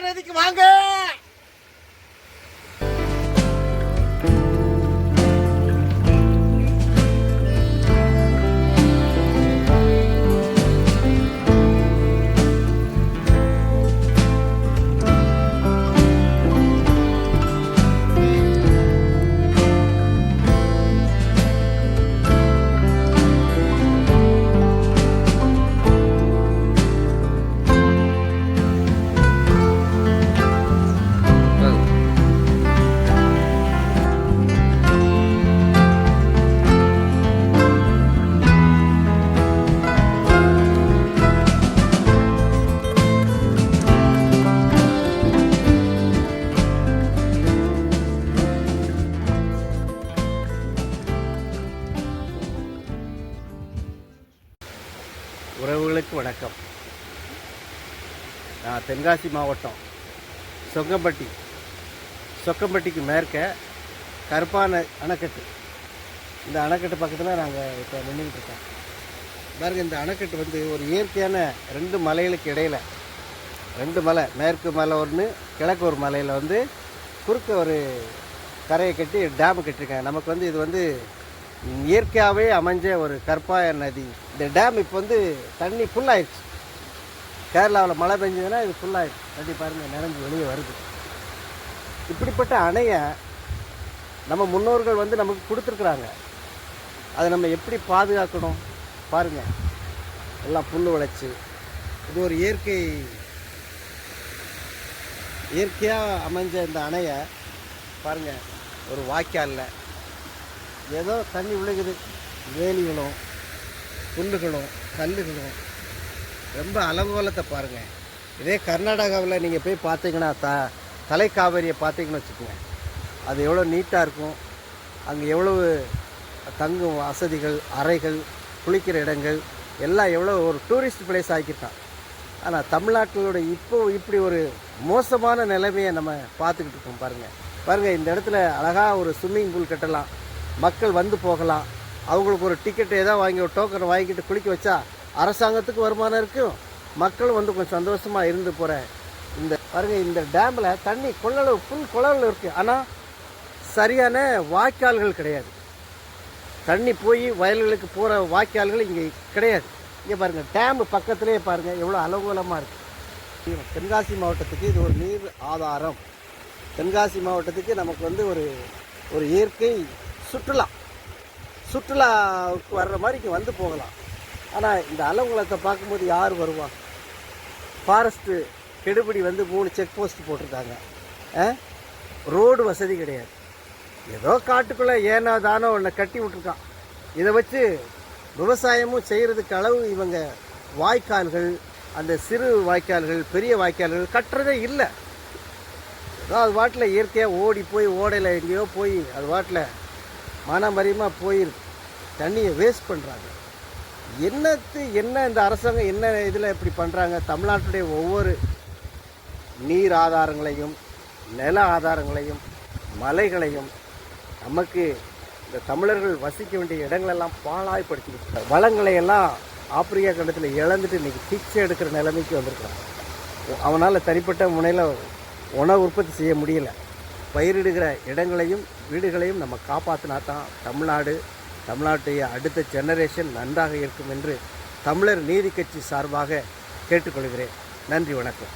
நதிக்கு வாங்க. உறவுகளுக்கு வணக்கம். நான் தென்காசி மாவட்டம் சொங்கம்பட்டி சொக்கம்பட்டிக்கு மேற்க கருப்பான அணைக்கட்டு. இந்த அணைக்கட்டு பக்கத்தில் நாங்கள் இப்போ நின்றுக்கிட்டு இருக்கோம். பாருங்கள் இந்த அணைக்கட்டு வந்து ஒரு இயற்கையான ரெண்டு மலைகளுக்கு இடையில ரெண்டு மலை மேற்கு மலை ஒன்று கிழக்கு ஒரு மலையில் வந்து குறுக்க ஒரு கரையை கட்டி டேம் கட்டியிருக்காங்க நமக்கு வந்து இது வந்து இயற்கையாகவே அமைஞ்ச ஒரு கற்பாய நதி. இந்த டேம் இப்போ வந்து தண்ணி ஃபுல்லாகிடுச்சு கேரளாவில் மழை பெஞ்சதுன்னா இது ஃபுல்லாகிடுச்சு தண்ணி பாருங்கள் நிரம்பி வெளியே வருது. இப்படிப்பட்ட அணையை நம்ம முன்னோர்கள் வந்து நமக்கு கொடுத்துருக்குறாங்க. அதை நம்ம எப்படி பாதுகாக்கணும்? பாருங்கள் எல்லாம் புல் விளைச்சி இது ஒரு இயற்கை இயற்கையாக அமைஞ்ச இந்த அணையை பாருங்கள் ஒரு வாய்க்காலில். ஏதோ தண்ணி விழுகுது வேலிகளும் புல்லுகளும் கல்லுகளும். ரொம்ப அலங்கோலத்தை பாருங்கள் இதே கர்நாடகாவில் நீங்கள் போய் பார்த்தீங்கன்னா த தலைக்காவேரியை பார்த்தீங்கன்னு வச்சுக்கோங்க. அது எவ்வளோ நீட்டாக இருக்கும். அங்கே எவ்வளவு தங்கும் வசதிகள் அறைகள் குளிக்கிற இடங்கள் எல்லாம் எவ்வளோ ஒரு டூரிஸ்ட் பிளேஸ் ஆக்கிட்டான். ஆனால் தமிழ்நாட்டிலோட இப்போ இப்படி ஒரு மோசமான நிலைமையை நம்ம பார்த்துக்கிட்டு இருக்கோம் பாருங்கள் பாருங்கள் இந்த இடத்துல அழகாக ஒரு ஸ்விம்மிங் பூல் கட்டலாம். மக்கள் வந்து போகலாம். அவங்களுக்கு ஒரு டிக்கெட் ஏதாவது வாங்கி ஒரு டோக்கன் வாங்கிட்டு குளிக்க வச்சா அரசாங்கத்துக்கு வருமானம் இருக்கும் மக்களும் வந்து கொஞ்சம் சந்தோஷமாக இருந்து போகிற இந்த பாருங்கள் இந்த டேமில் தண்ணி கொள்ளளவு ஃபுல் கொள்ளளவு இருக்குது ஆனால் சரியான வாய்க்கால்கள் கிடையாது. தண்ணி போய் வயல்களுக்கு போகிற வாய்க்கால்கள் இங்கே கிடையாது. இங்கே பாருங்கள் டேம் பக்கத்துலேயே பாருங்கள் எவ்வளோ அலங்கோலமாக இருக்குது தென்காசி மாவட்டத்துக்கு இது ஒரு நீர் ஆதாரம். தென்காசி மாவட்டத்துக்கு நமக்கு வந்து ஒரு ஒரு இயற்கை சுற்றுலா. சுற்றுலாவுக்கு வர்ற மாதிரி இங்கே வந்து போகலாம். ஆனால் இந்த அலங்குளத்தை பார்க்கும்போது யார் வருவா? ஃபாரஸ்ட்டு கெடுபிடி வந்து மூணு செக் போஸ்ட் போட்டிருக்காங்க. ரோடு வசதி கிடையாது. ஏதோ காட்டுக்குள்ளே ஏனோ தானோ ஒன்றை கட்டி விட்ருக்கான் இதை வச்சு விவசாயமும் செய்கிறதுக்கு அளவு இவங்க வாய்க்கால்கள் அந்த சிறு வாய்க்கால்கள் பெரிய வாய்க்கால்கள் கட்டுறதே இல்லை. ஏதோ அது வாட்டில் இயற்கையாக ஓடி போய் ஓடையில் எங்கேயோ போய் அது வாட்டில் மனமரியமாக போயிருக்கு. தண்ணியை வேஸ்ட் பண்ணுறாங்க என்னத்து என்ன இந்த அரசாங்கம் என்ன இதில் இப்படி பண்ணுறாங்க தமிழ்நாட்டுடைய ஒவ்வொரு நீர் ஆதாரங்களையும் நில ஆதாரங்களையும் மலைகளையும் நமக்கு இந்த தமிழர்கள் வசிக்க வேண்டிய இடங்களெல்லாம் பாழாய்ப்படுத்தி வளங்களை எல்லாம் ஆப்பிரிக்கா கண்டத்தில் இழந்துட்டு இன்றைக்கி பிச்சை எடுக்கிற நிலைமைக்கு வந்திருக்கிறாங்க. அவனால் தனிப்பட்ட முனையில் உணவு உற்பத்தி செய்ய முடியல. பயிரிடுகிற இடங்களையும் வீடுகளையும் நம்ம காப்பாற்றினா தான் தமிழ்நாடு தமிழ்நாட்டுடைய அடுத்த ஜெனரேஷன் நன்றாக இருக்கும் என்று தமிழர் நீதி கட்சி சார்பாக கேட்டுக்கொள்கிறேன். நன்றி வணக்கம்.